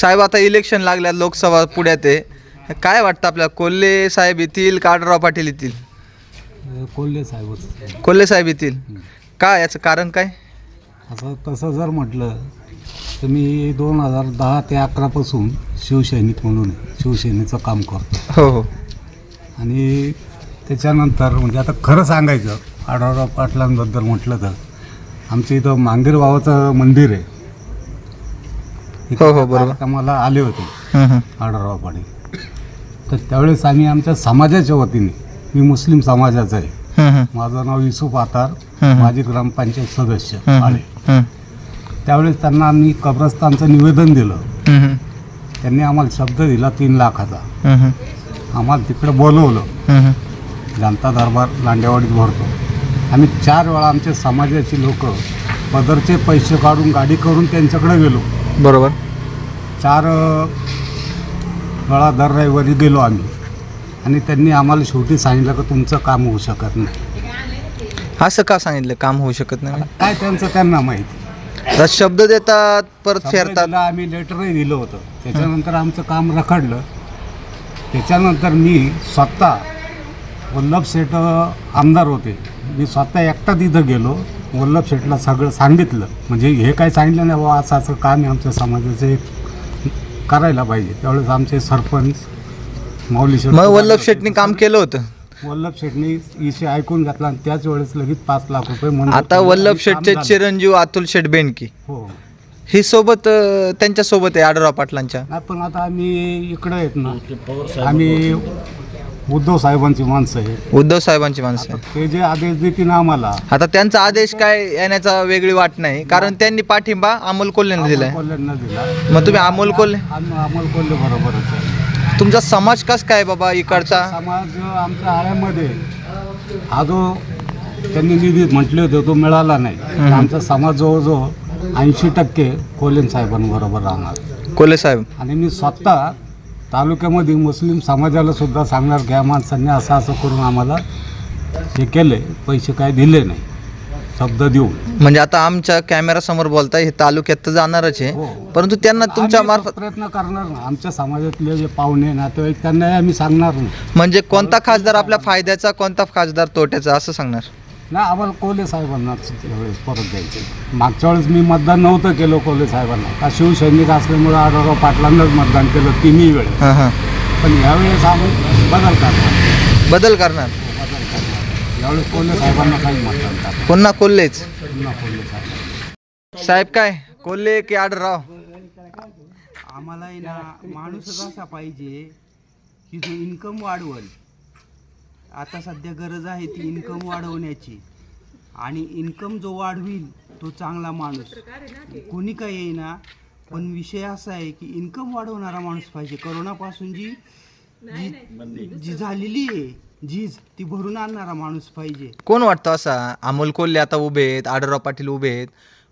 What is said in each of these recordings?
साहेब आता इलेक्शन लागल्या लोकसभा पुढ्यात आहे. काय वाटतं आपल्याला? कोल्हे साहेब येतील का आढळराव पाटील येतील? कोल्हे साहेबच कोल्हे साहेब येतील. काय याचं कारण काय? असं तसं जर म्हटलं तर मी दोन हजार दहा ते अकरापासून शिवसैनिक म्हणून आहे. शिवसेनेचं काम करतो. हो हो. आणि त्याच्यानंतर म्हणजे आता खरं सांगायचं आढळराव पाटलांबद्दल म्हटलं तर आमच्या इथं मांगीर बाबाचं मंदिर आहे. हो, हो, बरोबर. कार्यक्रमाला आले होते. आढळराव पाटील तर त्यावेळेस आम्ही आमच्या समाजाच्या वतीने मी मुस्लिम समाजाचा आहे. माझं नाव युसुफ आतार. माजी ग्रामपंचायत सदस्य आले. त्यावेळेस त्यांना आम्ही कब्रस्तानचं निवेदन दिलं. त्यांनी आम्हाला शब्द दिला तीन लाखाचा. आम्हाला तिकडे बोलवलं. जनता दरबार लांडेवाडीत भरतो आम्ही चार वेळा आमच्या समाजाची लोक पदरचे पैसे काढून गाडी करून त्यांच्याकडे गेलो बरोबर. चार वेळा दर रविवारी गेलो आम्ही. आणि त्यांनी आम्हाला शेवटी सांगितलं की तुमचं काम होऊ शकत नाही. असं का सांगितलं? काम होऊ शकत नाही? काय त्यांचं त्यांना माहिती. आता शब्द देतात परत फेरतात. आम्ही लेटरही दिलं होतं. त्याच्यानंतर आमचं काम रखडलं. त्याच्यानंतर मी स्वतः वल्लभ शेठ अ, आमदार होते. मी स्वतः एकटा तिथं गेलो. वल्लभ शेठला सगळं सांगितलं. म्हणजे हे काय सांगितलं नाही बाबा असं असं काम आहे आमच्या समाजाचं. हे करायला पाहिजे. त्यावेळेस आमचे सरपंच माऊली शेठ मग वल्लभ शेटनी काम केलं होतं? वल्लभ शेठनी इशे ऐकून घेतला आणि त्याच वेळेस लगेच पाच लाख रुपये मंजूर आता वल्लभ झालं. चिरंजीव अतुल शेट बेनकी. हो. ही सोबत अं, त्यांच्यासोबत आहे आढळराव पाटलांच्या? नाही पण आता आम्ही इकडे आहेत ना. आम्ही उद्धव साहेबांची माणसं आहेत. उद्धव साहेबांची माणसं ते जे आदेश देतील आम्हाला आता त्यांचा आदेश काय येण्याचा वेगळी वाट नाही कारण त्यांनी पाठिंबा अमोल कोल्हेने दिलाय. कोल्ह्यांना दिला. मग तुम्ही अमोल कोल्हे अमोल कोल्हे बरोबरच आहे. तुमचा समाज कस काय बाबा इकडचा? समाज आमच्या आळ्यामध्ये हा जो त्यांनी निधी म्हटले होते तो मिळाला नाही. आमचा समाज जवळजवळ ऐंशी टक्के कोल्हे साहेबांबरोबर राहणार. कोल्हे साहेब. आणि मी स्वतः तालुक्यामध्ये मुस्लिम समाजाला सुद्धा सांगणार की या माणसांनी असं असं करून आम्हाला हे केले पैसे काय दिले नाही शब्द देऊन. म्हणजे आता आमच्या कॅमेरा समोर बोलताय हे तालुक्यात तर जाणारच आहे. हो. परंतु त्यांना तुमच्या आम्ही मार्फत प्रयत्न करणार ना आमच्या समाजातले जे पाहुणे नातेवाईक त्यांनाही आम्ही सांगणार ना म्हणजे कोणता खासदार आपल्या फायद्याचा कोणता खासदार तोट्याचा असं सांगणार? नाही आम्हाला कोल्हे साहेबांनाच त्यावेळेस परत द्यायचे. मागच्या वेळेस मी मतदान नव्हतं केलं कोल्हे साहेबांना. का शिवसैनिक असल्यामुळे आढळराव पाटलांनाच मतदान केलं तिन्ही वेळेस. हां हां. पण यावेळेस आम्ही बदल करणार. बदल करणार. बदल करणार. यावेळेस कोल्हे साहेबांना काही मतदान करणार. पुन्हा कोल्हेच. पुन्हा कोल्हे साहेब. साहेब काय? कोल्हे की आढळराव? आम्हाला ना माणूसच असा पाहिजे की जो इन्कम वाढवल आता सध्या गरज आहे ती इन्कम वाढवण्याची. आणि इन्कम जो वाढविल तो चांगला माणूस. कोणी काय येईना पण विषय असा आहे की इन्कम वाढवणारा माणूस पाहिजे. करोनापासून जी जी जी झालेली आहे झीज ती भरून आणणारा माणूस पाहिजे. कोण वाटतं असा? अमोल कोल्हे आता उभे आहेत आढळराव पाटील उभे आहेत.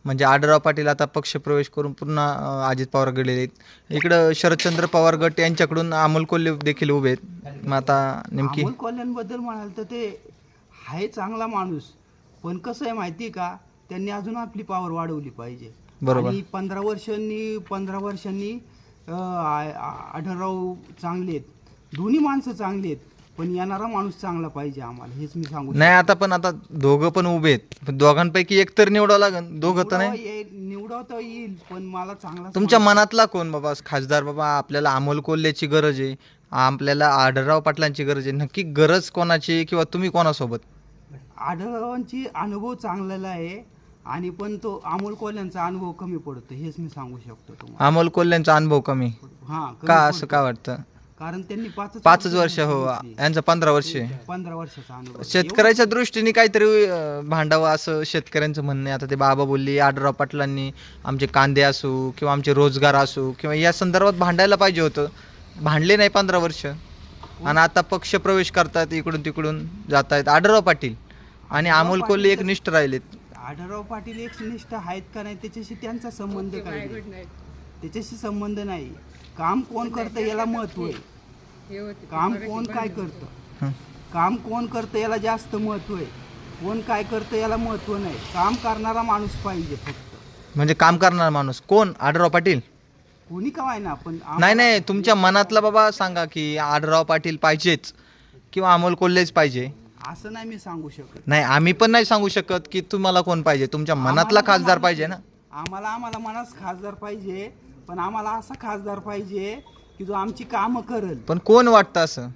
म्हणजे आढळराव पाटील आता पक्षप्रवेश करून पुन्हा अजित पवार गेलेले आहेत. इकडं शरदचंद्र पवार गट यांच्याकडून अमोल कोल्हे देखील उभे आहेत. मग आता नेमकी अमोल कल्याणबद्दल म्हणाल तर ते आहे चांगला माणूस. पण कसं आहे माहिती का? त्यांनी अजून आपली पावर वाढवली पाहिजे. बरोबर. आणि पंधरा वर्षांनी पंधरा वर्षांनी आढळराव चांगले आहेत. दोन्ही माणसं चांगली आहेत. पण येणारा माणूस चांगला पाहिजे आम्हाला हेच मी सांगू नाही आता पण आता दोघं पण उभे आहेत. पण दोघांपैकी एक तर निवडावं लागेल दोघं तर नाही. निवडावता येईल पण मला चांगला तुमच्या मनातला कोण बाबा? खासदार बाबा आपल्याला अमोल कोल्हेची गरज आहे. आपल्याला आढळराव पाटलांची गरज आहे. नक्की गरज कोणाची किंवा तुम्ही कोणासोबत? आढळरावांची अनुभव चांगलेला आहे आणि पण तो अमोल कोल्यांचा अनुभव कमी पडतो हेच मी सांगू शकतो तुम्हाला. अमोल कोल्ह्यांचा अनुभव कमी. हा का असं. का वाटतं? कारण त्यांनी पाच पाचच वर्ष हो यांचं पंधरा वर्ष आहे. पंधरा वर्षाचा अनुभव शेतकऱ्याच्या दृष्टीने काहीतरी अं, भांडावं असं शेतकऱ्यांचं म्हणणं आहे. आता ते बाबा बोलली आढळराव पाटलांनी आमचे कांदे असू किंवा आमचे रोजगार असू किंवा या संदर्भात भांडायला पाहिजे होतं. भांडले नाही पंधरा वर्ष. आणि आता पक्ष प्रवेश करतात इकडून तिकडून जात आहेत आढळराव पाटील आणि अमोल कोल्हे एक निष्ठ राहिलेत. आढळराव पाटील एक निष्ठ आहेत का नाही त्याच्याशी त्यांचा संबंध काय नाही. त्याच्याशी संबंध नाही. काम कोण करतं याला महत्त्व आहे. काम कोण काय करतं. काम कोण करतं याला जास्त महत्त्व आहे. कोण काय करतं याला महत्त्व नाही. काम करणारा माणूस पाहिजे फक्त. म्हणजे काम करणार माणूस. कोण? आढळराव पाटील? कोणी का ना पण नाही नाही. तुमच्या मनातला बाबा सांगा की आडराव पाटील पाहिजेच किंवा अमोल कोल्हेच पाहिजे. असं नाही मी सांगू शकत. नाही आम्ही पण नाही सांगू शकत की तुम्हाला कोण पाहिजे. तुमच्या मनातला खासदार पाहिजे ना? आम्हाला आम्हाला मनास खासदार पाहिजे. पण आम्हाला असा खासदार पाहिजे की जो आमची कामं करल. पण कोण वाटतं असं?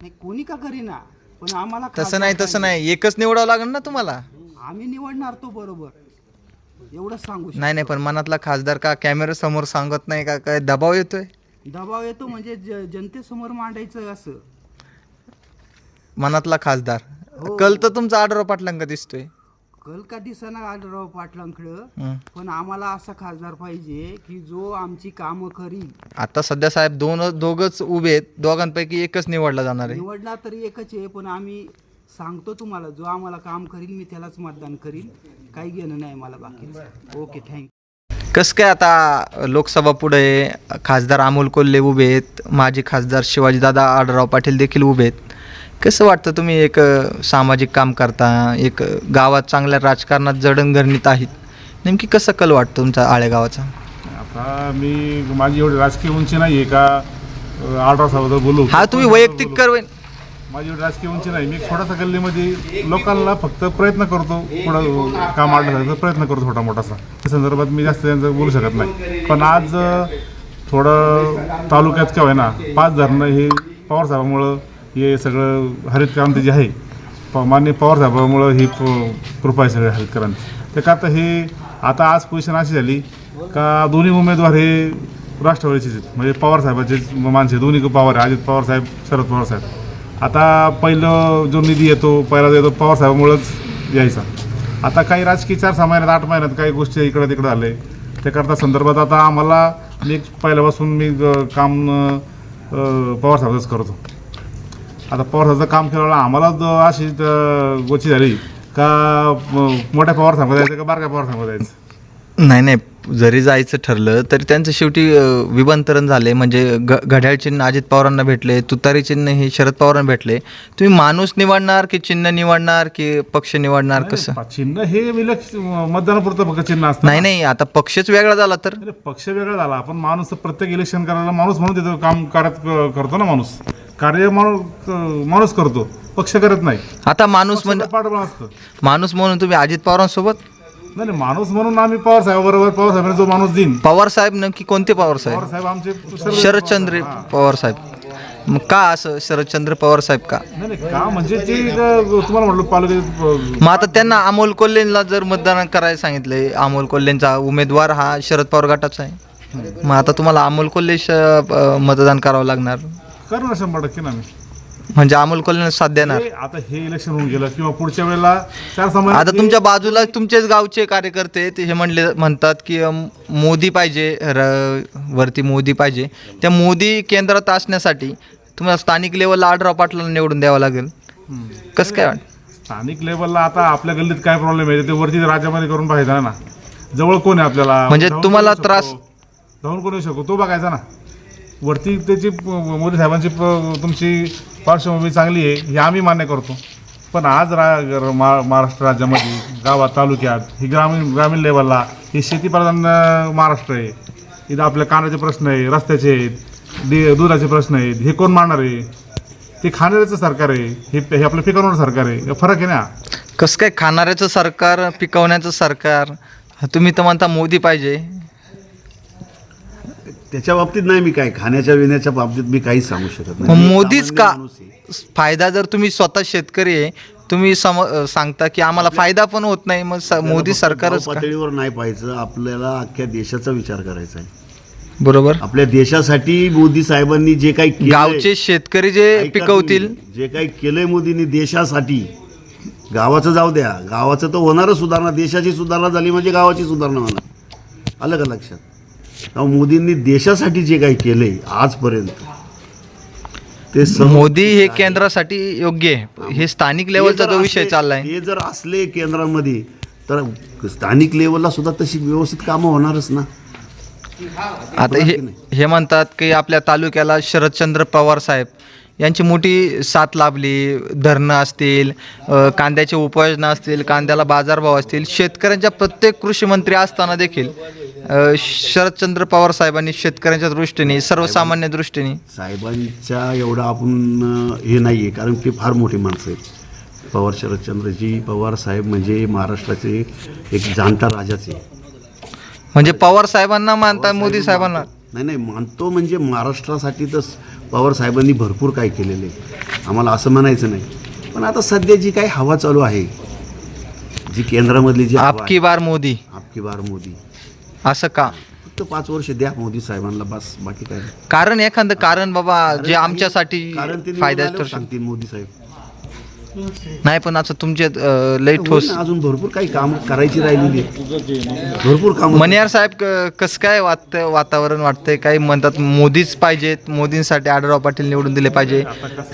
नाही कोणी का करीना? पण आम्हाला तसं खासदार नाही तसं पाहिजे. नाही. एकच निवडावं लागेल ना तुम्हाला? आम्ही निवडणार तो बरोबर. एवढंच सांगू शकतो. नाही नाही पण मनातला खासदार का कॅमेरा समोर सांगत नाही का? काय दबाव येतोय? दबाव येतो म्हणजे ज- जनतेसमोर मांडायचं असं. मनातला खासदार. हो. कल तर तुमचा आडराव पाटलांका दिसतोय. कल का दिसना आढळराव पाटलांकडं. पण आम्हाला असा खासदार पाहिजे की जो आमची कामं करील. आता सध्या साहेब दोन दोघच उभे आहेत. दोघांपैकी एकच निवडला जाणार आहे. निवडला तरी एकच आहे पण आम्ही सांगतो तुम्हाला जो आम्हाला काम करील मी त्यालाच मतदान करील काही घेणं नाही मला बाकी. ओके थँक्यू कसं काय आता लोकसभा पुढे खासदार अमोल कोल्हे उभे आहेत माजी खासदार शिवाजीदादा आडराव पाटील देखील उभे आहेत. कसं वाटतं तुम्ही एक सामाजिक काम करता एक गावात चांगल्या राजकारणात जडणघडणीत आहेत नेमकी कसं कल वाटतं तुमचा आळ्या गावाचा आता मी माझी एवढी राजकीय उंची नाही आहे का सावध बोलू. हा तुम्ही वैयक्तिक कर माझी एवढी राजकीय उंची नाही. मी थोडासा गल्लीमध्ये लोकांना फक्त प्रयत्न करतो पुढं काम आणण्याचा प्रयत्न करतो छोटा मोठासा. त्या संदर्भात मी जास्त त्यांचं बोलू शकत नाही. पण आज थोडं तालुक्यात काय ना पाच धरणं हे पवार साहेबामुळं हे सगळं हरित क्रांती जी आहे प मान्य पवार साहेबामुळं ही कृपा आहे सगळ्या हरित क्रांती त्या करता हे आता आज पोझिशन अशी झाली का दोन्ही उमेदवार हे राष्ट्रवादीचेच आहेत. म्हणजे पवार साहेबाचे माणसे दोन्ही पवार आहे अजित पवार साहेब शरद पवार साहेब. आता पहिलं जो निधी येतो पहिला जो येतो पवार साहेबामुळंच यायचा. आता काही राजकीय चार सहा महिन्यात आठ महिन्यात काही गोष्टी इकडं तिकडं आले त्याकरता संदर्भात आता आम्हाला मी पहिल्यापासून मी काम पवार साहेबच करतो. आता पवार काम केलं आम्हाला अशी गोची झाली. का मोठ्या पवार साहेब जायचं का बारक्या पवार साहेब जायचं? नाही नाही. जरी जायचं ठरलं तरी त्यांचं शेवटी विभंतरण झाले म्हणजे घ घड्याळ चिन्ह अजित पवारांना भेटले तुतारी चिन्ह हे शरद पवारांना भेटले. तुम्ही माणूस निवडणार की चिन्ह निवडणार की पक्ष निवडणार? कसं? नाही, चिन्ह हे मतदानापुरतं फक्त चिन्ह असतं नाही नाही आता पक्षच वेगळा झाला तर? पक्ष वेगळा झाला. आपण माणूस प्रत्येक इलेक्शन करायला माणूस म्हणून तिथं काम करत करतो ना माणूस. कार्य माणूस माणूस करतो. पक्ष करत नाही. आता माणूस म्हणजे माणूस म्हणून तुम्ही अजित पवारांसोबत? नाही नाही, माणूस म्हणून आम्ही पवार साहेबाबरोबर पवार साहेबांनी जो माणूस देईन पवार साहेब नक्की कोणते पवार पवार साहेब साहेब आमचे सर्व- शरदचंद्र हा. पवार साहेब. मग का असं शरदचंद्र पवार साहेब का? नाही नाही का म्हणजे ते तुम्हाला म्हटलं पालक मग आता त्यांना अमोल कोल्हेंना जर मतदान करायला सांगितलंय अमोल कोल्हेंचा उमेदवार हा शरद पवार गटाचा आहे. मग आता तुम्हाला अमोल कोल्हे श- अ, मतदान करावं लागणार. करू ना शंभर टक्के ना मी. म्हणजे अमोल कोल्हेंना साथ देणार. हे आता हे इलेक्शन होऊन गेलं किंवा पुढच्या वेळेला चार समाज आता तुमच्या बाजूला तुमचेच गावचे कार्यकर्ते ते हे म्हणले म्हणतात की अम, मोदी पाहिजे र- वरती मोदी पाहिजे. त्या मोदी केंद्रात असण्यासाठी तुम्हाला स्थानिक लेवलला आढराव पाटलांना निवडून द्यावं लागेल. कसं काय वाटतं? स्थानिक लेवलला आता आपल्या गल्लीत काय प्रॉब्लेम आहे? ते वरती राज्यामध्ये करून पाहिजे ना. जवळ कोण आहे आपल्याला? म्हणजे धावून तुम्हाला कोण येऊ त्रास-? धावून कोण येऊ शकतो? तो बघायचा ना. वरती त्याची प- मोदी साहेबांची प- तुमची पार्श्वभूमी चांगली आहे हे आम्ही मान्य करतो. पण आज रा मा- महाराष्ट्र राज्यामध्ये गावात तालुक्यात ही ग्रामीण ग्रामीण लेवलला हे शेतीप्रधान महाराष्ट्र आहे. इथं आपल्या कानाचे प्रश्न आहे रस्त्याचे आहेत दे दुधाचे प्रश्न आहेत हे कोण मांडणार आहे? ते खाणाऱ्याचं सरकार आहे हे हे आपलं पिकवणारं सरकार आहे. फरक आहे ना? कसं काय खाणाऱ्याचं सरकार पिकवण्याचं सरकार? तुम्ही तर म्हणता मोदी पाहिजे. त्याच्या बाबतीत नाही मी काय खाण्याच्या पिण्याच्या बाबतीत मी काहीच सांगू शकत मग नाही मोदीच का. फायदा जर तुम्ही स्वतः शेतकरी आहे तुम्ही सम सांगता की आम्हाला फायदा पण होत नाही मग स- मोदी सरकारच का? पातळीवर नाही पाहायचं आपल्याला अख्ख्या देशाचा विचार करायचा आहे. बरोबर? आपल्या देशासाठी मोदी साहेबांनी जे काही केलंय- गावचे शेतकरी जे ऐका पिकवतील? तुम्ही, जे काही केलंय मोदींनी देशासाठी गावाचं जाऊ द्या गावाचं तर होणारच सुधारणा देशाची सुधारणा झाली म्हणजे गावाची सुधारणा होणार. आलं का लक्षात? मोदींनी देशासाठी जे काही केलंय आजपर्यंत ते मोदी हे केंद्रासाठी योग्य आहे. हे स्थानिक लेवलचा जो विषय चाललाय. हे जर असले केंद्रामध्ये तर स्थानिक लेवलला सुद्धा तशी व्यवस्थित कामं होणारच ना. आता हे हे म्हणतात की आपल्या तालुक्याला शरदचंद्र पवार साहेब यांची मोठी साथ लाभली. धरणं असतील कांद्याची उपाययोजना असतील कांद्याला बाजारभाव असतील. शेतकऱ्यांच्या प्रत्येक कृषी मंत्री असताना देखील अ, शरदचंद्र पवार साहेबांनी शेतकऱ्यांच्या दृष्टीने सर्वसामान्य दृष्टीने. साहेबांच्या एवढं आपण अं, हे नाही आहे कारण ते फार मोठी माणसं आहेत. पवार शरदचंद्रजी पवार साहेब म्हणजे महाराष्ट्राचे एक जाणता राजाच म्हणजे पवार साहेबांना मानता मोदी साहेबांना नाही नाही मानतो म्हणजे महाराष्ट्रासाठी तर पवार साहेबांनी भरपूर काय केलेलं आम्हाला असं म्हणायचं नाही. पण आता सध्या जी काही हवा चालू आहे जी केंद्रामधली जी हवा आपकी बार मोदी. आहे, आपकी बार मोदी. असं का फक्त पाच वर्ष द्या मोदी साहेबांना बस बाकी काय नाही. कारण एखादं कारण बाबा जे आमच्यासाठी कारण ते निवडून फायद्याचं आल्यावर ठरू शकतं. सांगतील मोदी साहेब नाही पण असं तुमचे लय ठोस होईल ना, अजून भरपूर काही काम करायची राहिलेली भरपूर काम मनियार साहेब कसं काय वाटतं वातावरण वाटतंय? काही म्हणतात मोदीच पाहिजेत मोदींसाठी आढळराव पाटील निवडून दिले पाहिजे.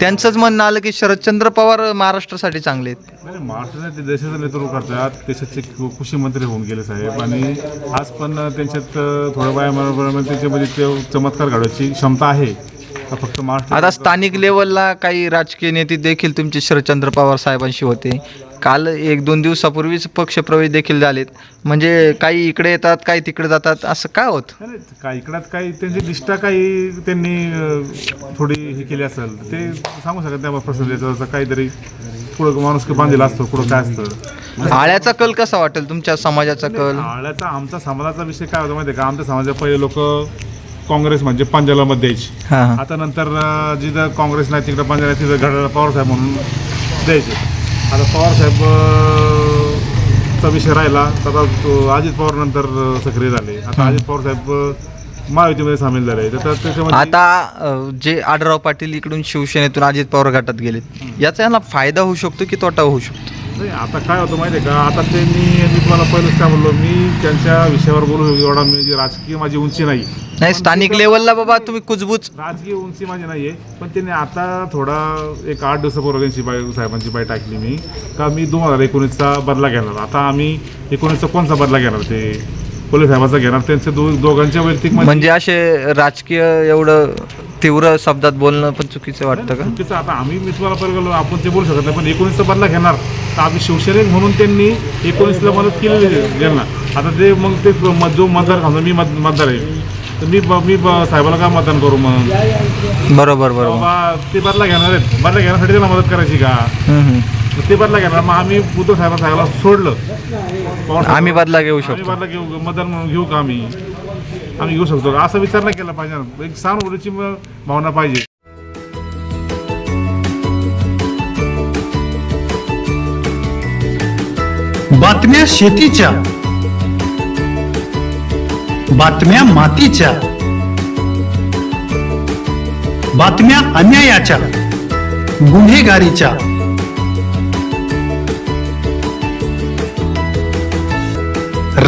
त्यांचंच म्हणणं आलं की शरदचंद्र पवार महाराष्ट्रासाठी चांगले आहेत. ते देशाचं नेतृत्व करतात. देशाचे कृ- कृषी मंत्री होऊन गेले साहेब. आणि आज पण त्यांच्यात थोड्या वयामध्ये त्यांच्यामध्ये ते चमत्कार घडवायची क्षमता आहे. फक्त महाराष्ट्र आता स्थानिक लेवलला काही राजकीय नेते देखील तुमचे शरदचंद्र पवार साहेबांशी होते. काल एक दोन दिवसापूर्वीच पक्षप्रवेश देखील झालेत. म्हणजे काही इकडे येतात काही तिकडे जातात असं काय होत? काय इकडात काही त्यांची निष्ठा काही त्यांनी अं, थोडी हे केली असेल ते सांगू शकत नाही त्याचा काहीतरी पुढं माणूस बांधलेला असतो पुढं काय असतं. आळ्याचा कल कसा वाटेल तुमच्या समाजाचा कल? आळ्याचा आमचा समाजाचा विषय काय होता माहिती आहे का? आमच्या समाजात पहिले लोक काँग्रेस म्हणजे पंजाला मत द्यायची हां हां. आता नंतर अं, जिथं काँग्रेस नाही तिकडं पंजाब तिथं घड्याला पवार साहेब म्हणून द्यायचे. आता पवार साहेब अं, चा विषय राहिला. तर आता तो अजित पवार नंतर अं, सक्रिय झाले. आता अजित पवार साहेब अं, महायुतीमध्ये सामील झाले. तर त्या- त्याच्यामध्ये आता अ, जे आढळराव पाटील इकडून शिवसेनेतून अजित पवार गटात गेलेत याचा यांना फायदा होऊ शकतो की तोटा होऊ शकतो? नाही आता काय होतं माहिती आहे का? आता त्यांनी मी तुम्हाला पहिलंच काय बोललो मी त्यांच्या विषयावर बोलू एवढा म्हणजे राजकीय माझी उंची नाही नाही स्थानिक लेवलला बाबा तुम्ही कुजबूज. राजकीय उंची माझी नाही आहे पण त्यांनी आता थोडा एक आठ दिवसापूर्वी त्यांची बाई साहेबांची बाई टाकली मी. का मी दोन हजार एकोणीसचा बदला घेणार. आता आम्ही एकोणीसचा कोणचा बदला घेणार? ते पोलीस साहेबाचा घेणार. त्यांच्या दो दोघांच्या वैयक्तिक म्हणजे असे राजकीय एवढं तीव्र शब्दात बोलणं पण चुकीचं वाटतं का? चुकीचं. आता आम्ही मी तुम्हाला पहिले गेलो आपण ते बोलू शकत नाही पण एकोणीसचा बदला घेणार. तर आम्ही शिवसैनिक म्हणून त्यांनी एकोणीसला मदत केलेली त्यांना आता ते मग ते म- जो मतदार समजा मी मत मतदार आहे. तर मी ब- मी ब- साहेबाला काय मतदान करू मग? बरोबर बरोबर. बाबा ते बदला घेणार आहेत. बदला घेण्यासाठी त्याला मदत करायची का? हम्म, हम्म. मग ते बदला घेणार. मग आम्ही उद्धव साहेबा साहेबाला सोडलं. आम्ही बदला घेऊ आम्ही शकतो. बदला घेऊ मतदान म्हणून घेऊ का आम्ही? आम्ही घेऊ शकतो. का असा विचार नाही केला पाहिजे. एक सहानुभूतीची भावना पाहिजे. बातम्या शेतीच्या. बातम्या मातीच्या. बातम्या अन्यायाच्या. गुन्हेगारीच्या.